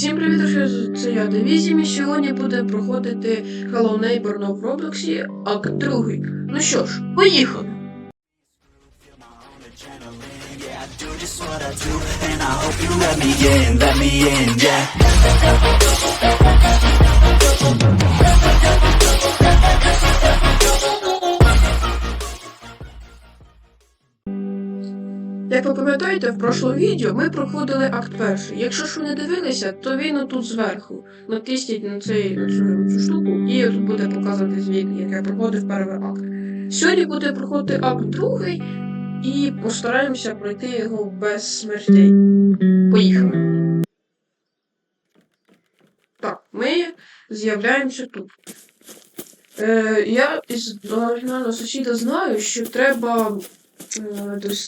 Всім привіт, друзі, це я Девізім, і сьогодні буде проходити Hello Neighbor на Роблоксі, акт другий. Ну що ж, поїхали! Yeah, пам'ятаєте, в прошлому відео ми проходили акт перший. Якщо ви не дивилися, то він отут зверху. Натисніть на цей, на цю, цю штуку, і тут буде показувати звіт, як я проходив перший акт. Сьогодні буде проходити акт другий, і постараємося пройти його без смертей. Поїхали. Так, ми з'являємося тут. Е, я із оригінального сусіда знаю, що треба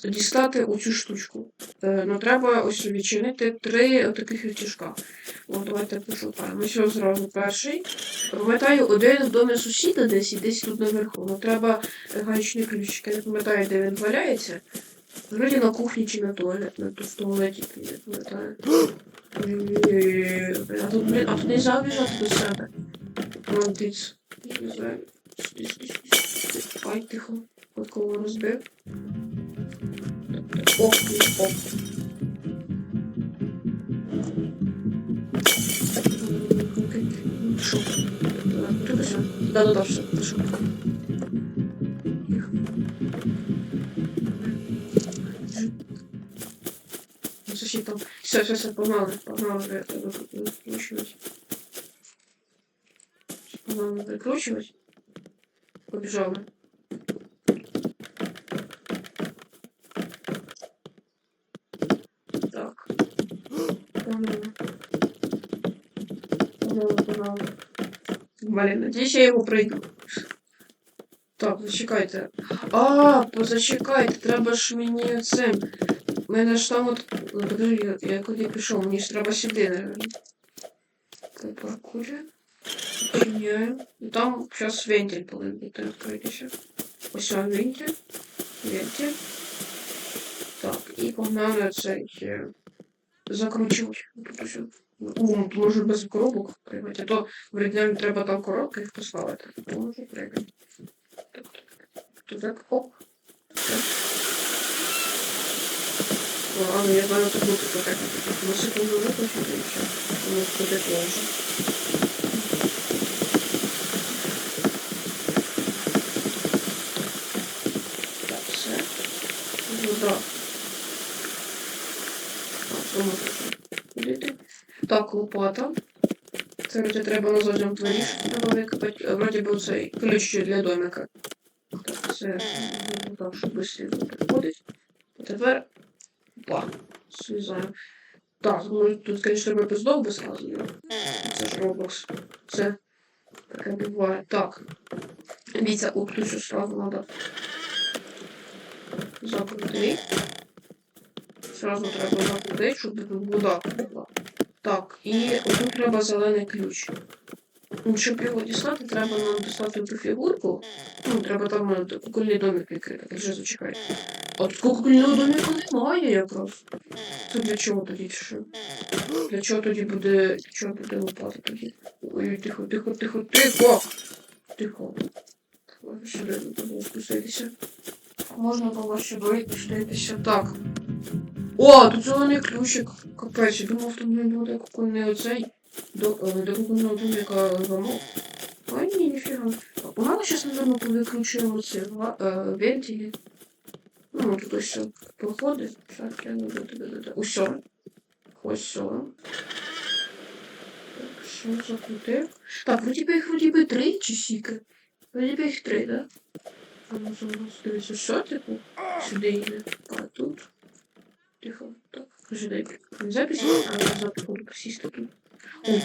дістати оцю штучку. Е, ну, треба ось відчинити три таких рычажка. От давайте пошукаємо. Ось зразу перший. Пам'ятаю, один в домі сусіда десь і десь тут наверху. Ну треба е, гаючний ключик. Я не пам'ятаю, де він валяється. Вроді на кухні чи на туалет, на в туалеті, пам'ятаю. А тут, блін, а тут не забіжати до себе. Молодець. Ай, тихо. От кого розбив. Оп, оп. Що? Ти пише? Да, да, да, все, пишу. Сусід там. Все, все, все, погнали, погнали, я тебе викручувати. Погнали Блін, надіюсь, я його пройду. Так, зачекайте. А, позачекайте, треба ж мені цим. У мене ж там от. Ну, Подожди, я, я куди пішов, мені ж треба сюди, наверное. Так, паркурі. Чиняємо. Ну там зараз вентиль повинен бути відкритися. Ось он вентиль. Вентиль. Так, і погнали цей. Закручувати. Тут може без коробок приймати, а то в треба там коробки їх поставити. То може приймати. Так, так. Оп. Ну, а ну, я знаю, це буде так. На секунду виключити і все. Воно буде довше. Так, все. Вода. Так, Так, лопата. Це вроді треба на. Е, Вроді був цей ключ для домика. Так, це так, щоб швидко підходить. А тепер. Опа. Слізаємо. Так, ну тут, звісно, треба без довго сказано. Це ж Roblox. Це таке буває. Так. О, тут що сразу треба. Закрути. Сразу треба закрутити, щоб вода була. Так, і тут треба зелений ключ. Ну, щоб його дістати, треба нам дістати ту фігурку. Ну, треба там е, кукольний домик відкрити, вже зачекай. А тут кукольного домика немає якраз. Це для чого тоді ще? Для чого тоді буде. Для чого буде лопата тоді? Ой, тихо, тихо, тихо, тихо! Тихо. Сюди не було спуститися. Можна було сюди спуститися. Так. О, тут зелений ключик. Капець, я думав, тут не буде кукольний оцей. До, е, до кукольного домика замок. А ні, ніфіга. Нас зараз, напевно, повикручуємо ці е, вентилі. Ну, тут все проходить. Так, я не буду тебе Усьо. Ось все. Так, все закрутив. Так, вроді би їх вроді би три чи сіки. Вроді би їх три, да? А ну що типу? Сюди йде. А тут. Тихо. Так, ожидай. Не запись, а назад буду присісти тут. О.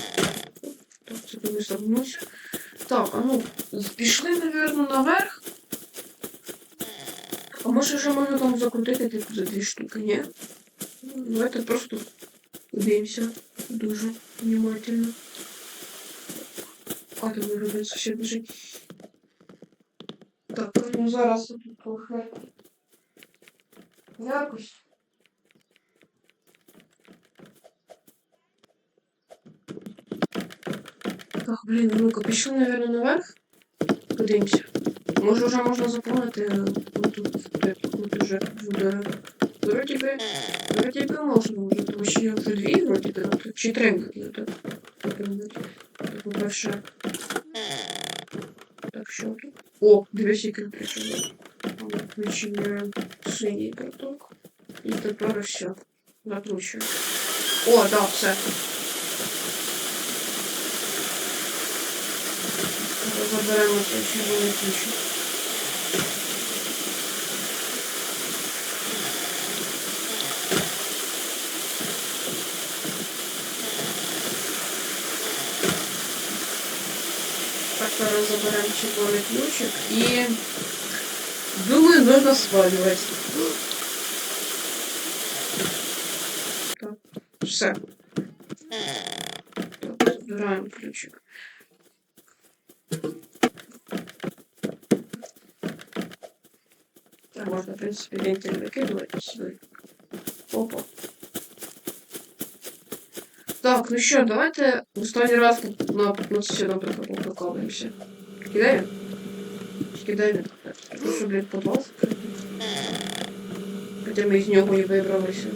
Так, це дивись загнусь. Так, а ну, пішли, напевно, наверх. А може вже можна там закрутити типу за дві штуки, ні? Ну, Давайте просто дивимося дуже внимательно. А ти виробить ще біжить. Так, ну зараз тут трохи якось. Так, блін, ну-ка, пішли, наверное, наверх. Подивимося. Може вже можна заповнити е, отут, де тут уже буде. Вроді би, вроді би можна вже, тому що я вже дві вроді би, ну, чи три буде, так? Так, по-перше. Так, що тут? О, дивись, який ключ. Включення синій карток. І тепер все. Закручую. О, да, все. Заберемо червоний ключ. Так, зараз заберемо червоний ключик і... Думаю, нужно сваливать. Так, все. Так, ключик. Так, можно, в принципе, вентиль выкидывать сюда. Опа. Так, ну що, давайте останній раз на 15 наприклад, прокалуємося. Кидаємо? Кидаємо. Ну що, блядь, подвал закритий? Хоча ми з нього і вибралися.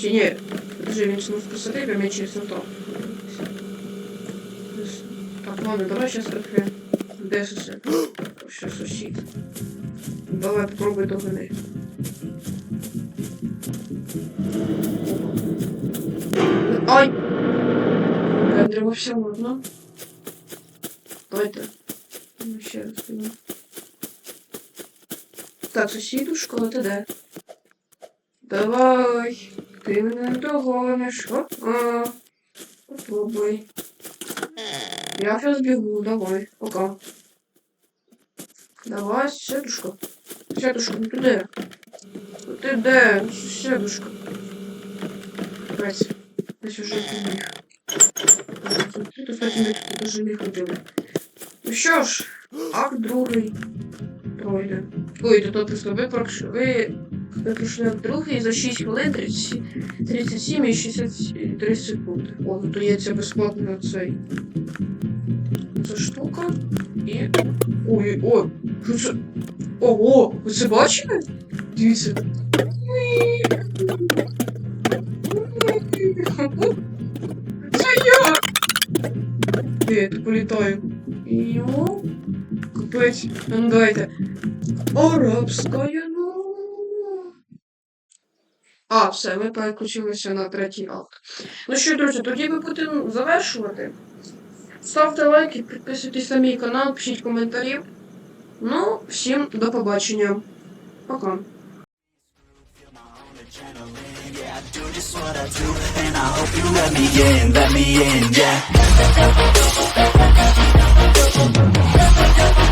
Чи ні? Подожди, він снув посадив, а ми через там. Так, ладно, давай сейчас трохи. Де сусід? Що сусід? Давай попробуй догони. Ай! Кадрово все можна. Давайте. Ну, ще раз піду. Так, сусідушко, ти де? Давай. Ти мене догониш. Оп, а. Попробуй. Я сейчас бегу, давай, пока. Давай, сусідушка. Сусідушка, ну ти де? Ну ти де, сусідушка? Весь. Весь уже побіг. Тут, кстати, ми тут уже не ходили. Ну що ж, акт другий пройде. Ой, то то просто ви пройшли. Ви, ви пройшли акт другий за 6 хвилин 30, 37 і 63 секунди. О, ну є це безплатно цей. Ця штука. І. Ой, ой, що це? Ого, ви це бачили? Дивіться. Це я! Тут політаю? Йо. Капець. Ну давайте. Арабська ну. А, все, ми переключилися на третій акт. Ну що, друзі, тоді ми будемо завершувати. Ставте лайки, підписуйтесь на мій канал, пишіть коментарі. Ну, всім до побачення. Пока. Yeah,